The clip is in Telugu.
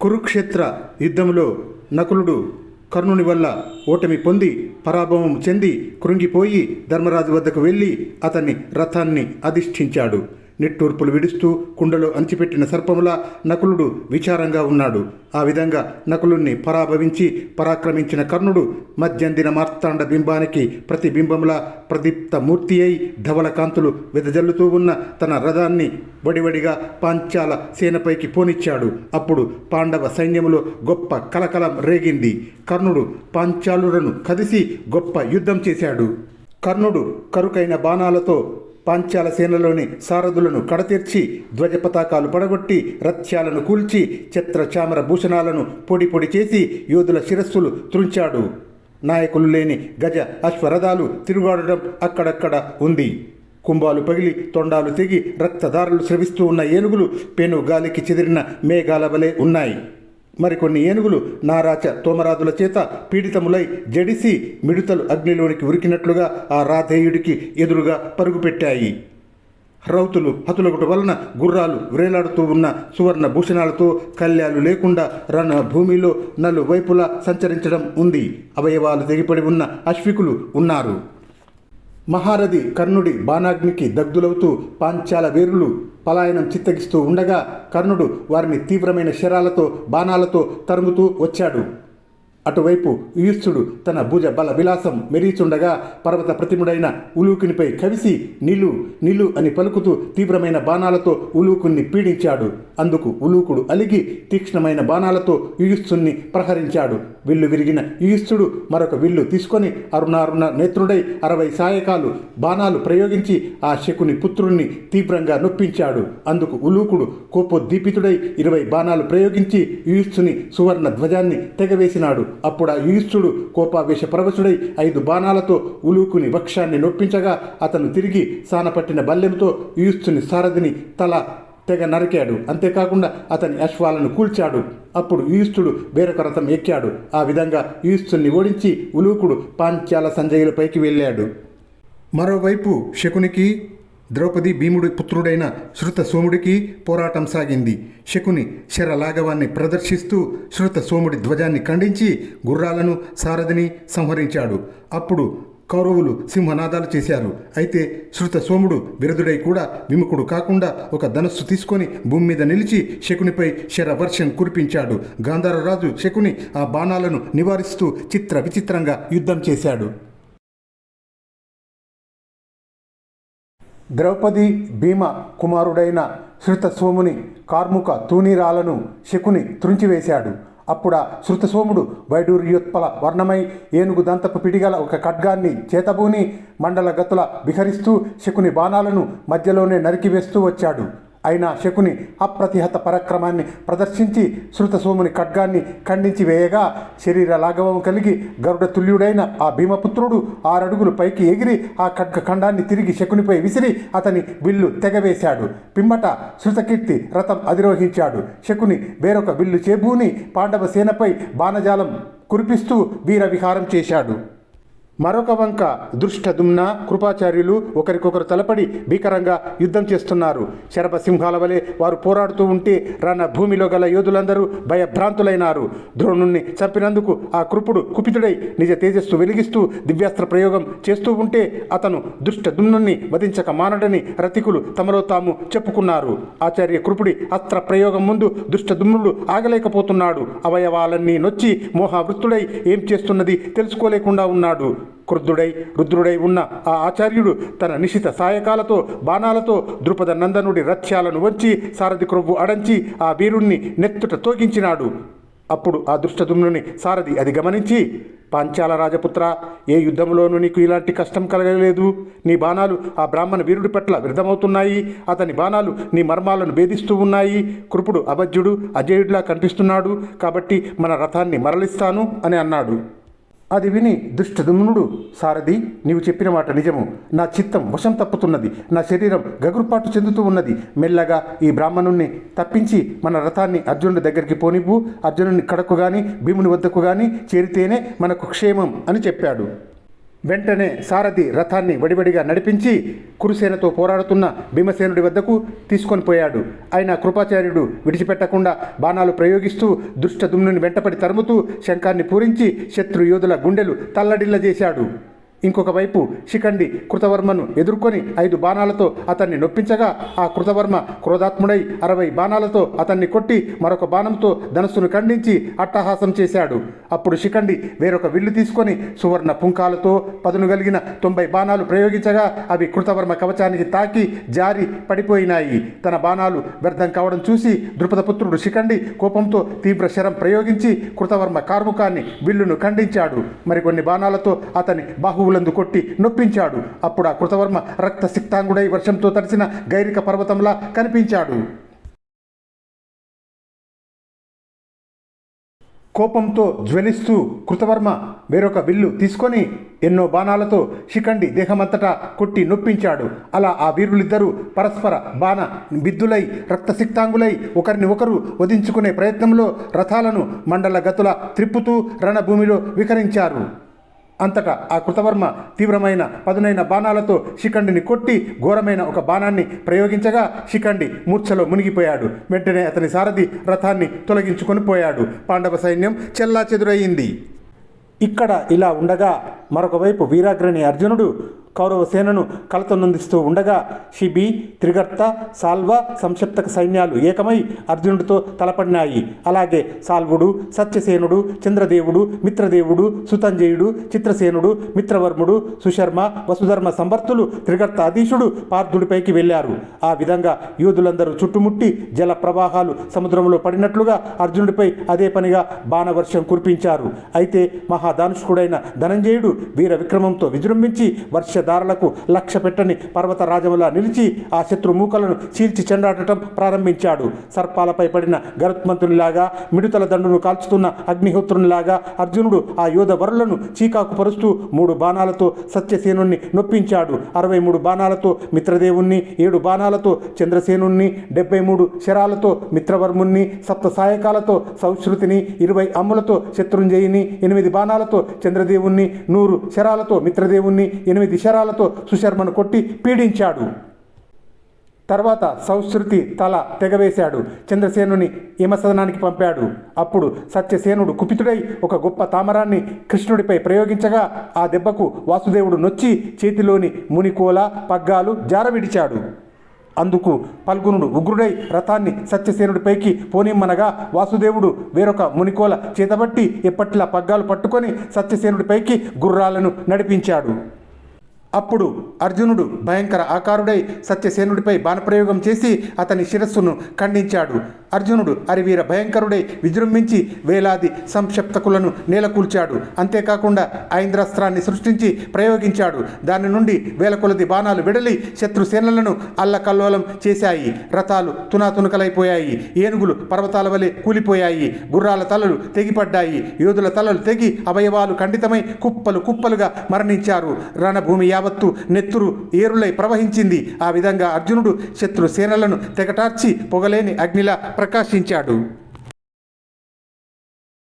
కురుక్షేత్ర యుద్ధంలో నకులుడు కర్ణుని వల్ల ఓటమి పొంది పరాభవం చెంది కృంగిపోయి ధర్మరాజు వద్దకు వెళ్ళి అతని రథాన్ని అధిష్ఠించాడు. నిట్టూర్పులు విడుస్తూ కుండలో అణిచిపెట్టిన సర్పములా నకులుడు విచారంగా ఉన్నాడు. ఆ విధంగా నకులుణ్ణి పరాభవించి పరాక్రమించిన కర్ణుడు మధ్యందిన మార్తాండ బింబానికి ప్రతిబింబములా ప్రదీప్త మూర్తి అయి ధవల కాంతులు వెదజల్లుతూ ఉన్న తన రథాన్ని వడివడిగా పాంచాల సేనపైకి పోనిచ్చాడు. అప్పుడు పాండవ సైన్యములో గొప్ప కలకలం రేగింది. కర్ణుడు పాంచాలులను కదిసి గొప్ప యుద్ధం చేశాడు. కర్ణుడు కరుకైన బాణాలతో పాంచాల సేనలోని సారథులను కడతీర్చి ధ్వజ పతాకాలు పడగొట్టి రథ్యాలను కూల్చి చిత్ర చామర భూషణాలను పొడి పొడి చేసి యోధుల శిరస్సులు త్రుంచాడు. నాయకులు లేని గజ అశ్వరథాలు తిరుగాడడం అక్కడక్కడ ఉంది. కుంభాలు పగిలి తొండాలు తెగి రక్తదారులు స్రవిస్తూ ఉన్న ఏనుగులు పెను గాలికి చెదిరిన మేఘాల వలె ఉన్నాయి. మరికొన్ని ఏనుగులు నారాచ తోమరాదుల చేత పీడితములై జడిసి మిడుతలు అగ్నిలోనికి ఉరికినట్లుగా ఆ రాధేయుడికి ఎదురుగా పరుగుపెట్టాయి. రౌతులు హతులగుట వలన గుర్రాలు వ్రేలాడుతూ ఉన్న సువర్ణ భూషణాలతో కళ్యాలు లేకుండా రణ భూమిలో నలు వైపులా సంచరించడం ఉంది. అవయవాలు తెగిపడి ఉన్న అశ్వికులు ఉన్నారు. మహారథి కర్ణుడి బాణాగ్నికి దగ్ధులవుతూ పాంచాల వీరులు పలాయనం చిత్తగిస్తూ ఉండగా కర్ణుడు వారిని తీవ్రమైన శరాలతో బాణాలతో తరుముతూ వచ్చాడు. అటువైపు యుయుత్సుడు తన భుజ బల విలాసం మెరీచుండగా పర్వత ప్రతిముడైన ఉలూకునిపై కవిసి నిలు నిలు అని పలుకుతూ తీవ్రమైన బాణాలతో ఉలూకుని పీడించాడు. అందుకు ఉలూకుడు అలిగి తీక్ష్ణమైన బాణాలతో యుయుత్సుని ప్రహరించాడు. విల్లు విరిగిన యుయుత్సుడు మరొక విల్లు తీసుకొని అరుణారుణ నేత్రుడై అరవై సాయకాలు బాణాలు ప్రయోగించి ఆ శకుని పుత్రుణ్ణి తీవ్రంగా నొప్పించాడు. అందుకు ఉలూకుడు కోపోద్దీపితుడై ఇరవై బాణాలు ప్రయోగించి యుయుత్సుని సువర్ణ ధ్వజాన్ని తెగవేసినాడు. అప్పుడు ఆ యుయుత్సుడు కోపావేశ పరవశుడై ఐదు బాణాలతో ఉలూకుని వక్షాన్ని నొప్పించగా అతను తిరిగి సానపట్టిన బల్లెంతో యుయుత్సుని సారథిని తల తెగ నరికాడు. అంతేకాకుండా అతని అశ్వాలను కూల్చాడు. అప్పుడు యుయుస్తుడు వేరొక రథం ఎక్కాడు. ఆ విధంగా యుయుస్తుని ఓడించి ఉలూకుడు పాంచాల సంజయులపైకి వెళ్ళాడు. మరోవైపు శకునికి ద్రౌపది భీముడి పుత్రుడైన శృత సోముడికి పోరాటం సాగింది. శకుని శరలాఘవాన్ని ప్రదర్శిస్తూ శృత సోముడి ధ్వజాన్ని ఖండించి గుర్రాలను సారథిని సంహరించాడు. అప్పుడు కౌరవులు సింహనాదాలు చేశారు. అయితే శృత సోముడు బిరుదుడై కూడా విముఖుడు కాకుండా ఒక ధనస్సు తీసుకొని భూమి మీద నిలిచి శకునిపై శరవర్షం కురిపించాడు. గాంధారరాజు శకుని ఆ బాణాలను నివారిస్తూ చిత్ర విచిత్రంగా యుద్ధం చేశాడు. ద్రౌపది భీమ కుమారుడైన శృతసోముని కార్ముక తూనీరాలను శకుని త్రుంచివేశాడు. అప్పుడా శృతసోముడు వైడూర్యోత్పల వర్ణమై ఏనుగు దంతపు పిడిగల ఒక ఖడ్గాన్ని చేతబూని మండల గతుల విహరిస్తూ శకుని బాణాలను మధ్యలోనే నరికివేస్తూ వచ్చాడు. అయినా శకుని అప్రతిహత పరాక్రమాన్ని ప్రదర్శించి శృతసోముని ఖడ్గాన్ని ఖండించి వేయగా శరీర లాఘవం కలిగి గరుడ తుల్యుడైన ఆ భీమపుత్రుడు ఆరడుగులు పైకి ఎగిరి ఆ ఖడ్గ ఖండాన్ని తిరిగి శకునిపై విసిరి అతని విల్లు తెగవేశాడు. పిమ్మట శృతకీర్తి రథం అధిరోహించాడు. శకుని వేరొక విల్లు చేబూని పాండవ సేనపై బాణజాలం కురిపిస్తూ వీర విహారం చేశాడు. మరొక వంక దృష్టదుమ్న కృపాచార్యులు ఒకరికొకరు తలపడి భీకరంగా యుద్ధం చేస్తున్నారు. శరభసింహాల వలె వారు పోరాడుతూ ఉంటే రణ భూమిలో గల యోధులందరూ భయభ్రాంతులైనారు. ద్రోణుణ్ణి చంపినందుకు ఆ కృపుడు కుపితుడై నిజ తేజస్సు వెలిగిస్తూ దివ్యాస్త్ర ప్రయోగం చేస్తూ ఉంటే అతను దుష్టదుమ్నుణ్ణి వధించక మానడని రతికులు తమలో తాము చెప్పుకున్నారు. ఆచార్య కృపుడి అస్త్ర ప్రయోగం ముందు దుష్టదుమ్నుడు ఆగలేకపోతున్నాడు. అవయవాలన్నీ నొచ్చి మోహావృత్తుడై ఏం చేస్తున్నది తెలుసుకోలేకుండా ఉన్నాడు. క్రుద్ధుడై రుద్రుడై ఉన్న ఆ ఆచార్యుడు తన నిశిత సాయకాలతో బాణాలతో ద్రుపద నందనుడి రథ్యాలను వంచి సారథి క్రొవ్వు అడంచి ఆ వీరుణ్ణి నెత్తుట తోగించినాడు. అప్పుడు ఆ దుష్టదుమ్నుని సారథి అది గమనించి పాంచాల రాజపుత్ర ఏ యుద్ధంలోనూ నీకు ఇలాంటి కష్టం కలగలేదు. నీ బాణాలు ఆ బ్రాహ్మణ వీరుడి పట్ల వ్యర్థమవుతున్నాయి. అతని బాణాలు నీ మర్మాలను భేదిస్తూ ఉన్నాయి. కృపుడు అభజ్యుడు అజయుడిలా కనిపిస్తున్నాడు. కాబట్టి మన రథాన్ని మరలిస్తాను అని అన్నాడు. అది విని దుష్టదుమ్నుడు సారథి నీవు చెప్పిన మాట నిజము. నా చిత్తం వశం తప్పుతున్నది. నా శరీరం గగురుపాటు చెందుతూ ఉన్నది. మెల్లగా ఈ బ్రాహ్మణుణ్ణి తప్పించి మన రథాన్ని అర్జునుడి దగ్గరికి పోనివ్వు. అర్జునుని కడకు గాని భీముని వద్దకు గాని చేరితేనే మనకు క్షేమం అని చెప్పాడు. వెంటనే సారథి రథాన్ని వడివడిగా నడిపించి కురుసేనతో పోరాడుతున్న భీమసేనుడి వద్దకు తీసుకొని పోయాడు. ఆయన కృపాచార్యుడు విడిచిపెట్టకుండా బాణాలు ప్రయోగిస్తూ దుష్టదుమ్నుని వెంటపడి తరుముతూ శంఖాన్ని పూరించి శత్రు యోధుల గుండెలు తల్లడిల్ల చేశాడు ఇంకొక వైపు శిఖండి కృతవర్మను ఎదుర్కొని ఐదు బాణాలతో అతన్ని నొప్పించగా ఆ కృతవర్మ క్రోధాత్ముడై అరవై బాణాలతో అతన్ని కొట్టి మరొక బాణంతో ధనస్సును ఖండించి అట్టహాసం చేశాడు. అప్పుడు శిఖండి వేరొక విల్లు తీసుకొని సువర్ణ పుంకాలతో పదును కలిగిన తొంభై బాణాలు ప్రయోగించగా అవి కృతవర్మ కవచానికి తాకి జారి పడిపోయినాయి. తన బాణాలు వ్యర్థం కావడం చూసి ద్రుపదపుత్రుడు శిఖండి కోపంతో తీవ్ర శరం ప్రయోగించి కృతవర్మ కార్ముకాన్ని విల్లును ఖండించాడు. మరికొన్ని బాణాలతో అతని బాహువులందు కొట్టి నొప్పించాడు. అప్పుడు ఆ కృతవర్మ రక్త సిక్తాంగుడై వర్షంతో తడిసిన గైరిక పర్వతంలా కనిపించాడు. కోపంతో జ్వలిస్తూ కృతవర్మ వేరొక విల్లు తీసుకొని ఎన్నో బాణాలతో శిఖండి దేహమంతటా కొట్టి నొప్పించాడు. అలా ఆ వీరులిద్దరూ పరస్పర బాణ బిద్దులై రక్తసిక్తాంగులై ఒకరిని ఒకరు వధించుకునే ప్రయత్నంలో రథాలను మండల గతుల త్రిప్పుతూ రణభూమిలో వికరించారు. అంతటా ఆ కృతవర్మ తీవ్రమైన పదునైన బాణాలతో శిఖండిని కొట్టి ఘోరమైన ఒక బాణాన్ని ప్రయోగించగా శిఖండి మూర్ఛలో మునిగిపోయాడు. వెంటనే అతని సారథి రథాన్ని తొలగించుకొని పోయాడు. పాండవ సైన్యం చెల్లా చెదురయ్యింది ఇక్కడ ఇలా ఉండగా మరొకవైపు వీరాగ్రణి అర్జునుడు కౌరవ సేనను కలతనందిస్తూ ఉండగా షిబి త్రిగర్త సాల్వ సంక్షిప్తక సైన్యాలు ఏకమై అర్జునుడితో తలపడినాయి. అలాగే సాల్వుడు సత్యసేనుడు చంద్రదేవుడు మిత్రదేవుడు సుతంజయుడు చిత్రసేనుడు మిత్రవర్ముడు సుశర్మ వసుధర్మ సంవర్తులు త్రిగర్త అధీశుడు పార్థుడిపైకి వెళ్ళారు. ఆ విధంగా యోధులందరూ చుట్టుముట్టి జల ప్రవాహాలు సముద్రంలో పడినట్లుగా అర్జునుడిపై అదే పనిగా బాణవర్షం కురిపించారు. అయితే మహాదానుష్కుడైన ధనంజయుడు వీర విక్రమంతో విజృంభించి వర్షధారలకు లక్ష్య పెట్టని పర్వత రాజములా నిలిచి ఆ శత్రు మూకలను చీల్చి చెండాడటం ప్రారంభించాడు. సర్పాలపై పడిన గరుత్మంతునిలాగా మిడుతల దండును కాల్చుతున్న అగ్నిహోత్రునిలాగా అర్జునుడు ఆ యోధ వరులను చీకాకు పరుస్తూ మూడు బాణాలతో సత్యసేనుణ్ణి నొప్పించాడు. అరవై మూడు బాణాలతో మిత్రదేవుణ్ణి ఏడు బాణాలతో చంద్రసేనుణ్ణి డెబ్బై మూడు శరాలతో మిత్రవర్ముణ్ణి సప్త సాయకాలతో సౌశ్రుతిని ఇరవై అమ్ములతో శత్రుంజయిని ఎనిమిది బాణాలతో చంద్రదేవుణ్ణి నూరు శరాలతో మిత్రదేవుణ్ణి ఎనిమిది శరాలతో సుశర్మను కొట్టి పీడించాడు. తర్వాత సౌశ్రుతి తల తెగవేశాడు. చంద్రసేనుని హిమసదనానికి పంపాడు. అప్పుడు సత్యసేనుడు కుపితుడై ఒక గొప్ప తామరాన్ని కృష్ణుడిపై ప్రయోగించగా ఆ దెబ్బకు వాసుదేవుడు నొచ్చి చేతిలోని మునికోల పగ్గాలు జారవిడిచాడు. అందుకు పల్గునుడు ఉగ్రుడై రథాన్ని సత్యసేనుడిపైకి పోనిమ్మనగా వాసుదేవుడు వేరొక మునికోల చేతబట్టి ఎప్పట్లా పగ్గాలు పట్టుకొని సత్యసేనుడిపైకి గుర్రాలను నడిపించాడు. అప్పుడు అర్జునుడు భయంకర ఆకారుడై సత్యసేనుడిపై బాణప్రయోగం చేసి అతని శిరస్సును ఖండించాడు. అర్జునుడు అరివీర భయంకరుడై విజృంభించి వేలాది సంక్షప్తకులను నేలకూల్చాడు. అంతేకాకుండా ఐంద్రాస్త్రాన్ని సృష్టించి ప్రయోగించాడు. దాని నుండి వేల కొలది బాణాలు విడలి శత్రుసేనలను అల్లకల్లోలం చేశాయి. రథాలు తునాతునకలైపోయాయి. ఏనుగులు పర్వతాల వలె కూలిపోయాయి. గుర్రాల తలలు తెగిపడ్డాయి. యోధుల తలలు తెగి అవయవాలు ఖండితమై కుప్పలు కుప్పలుగా మరణించారు. రణభూమి యావత్తు నెత్తురు ఏరులై ప్రవహించింది. ఆ విధంగా అర్జునుడు శత్రు సేనలను తెగటార్చి పొగలేని అగ్నిలా ప్రకాశించాడు.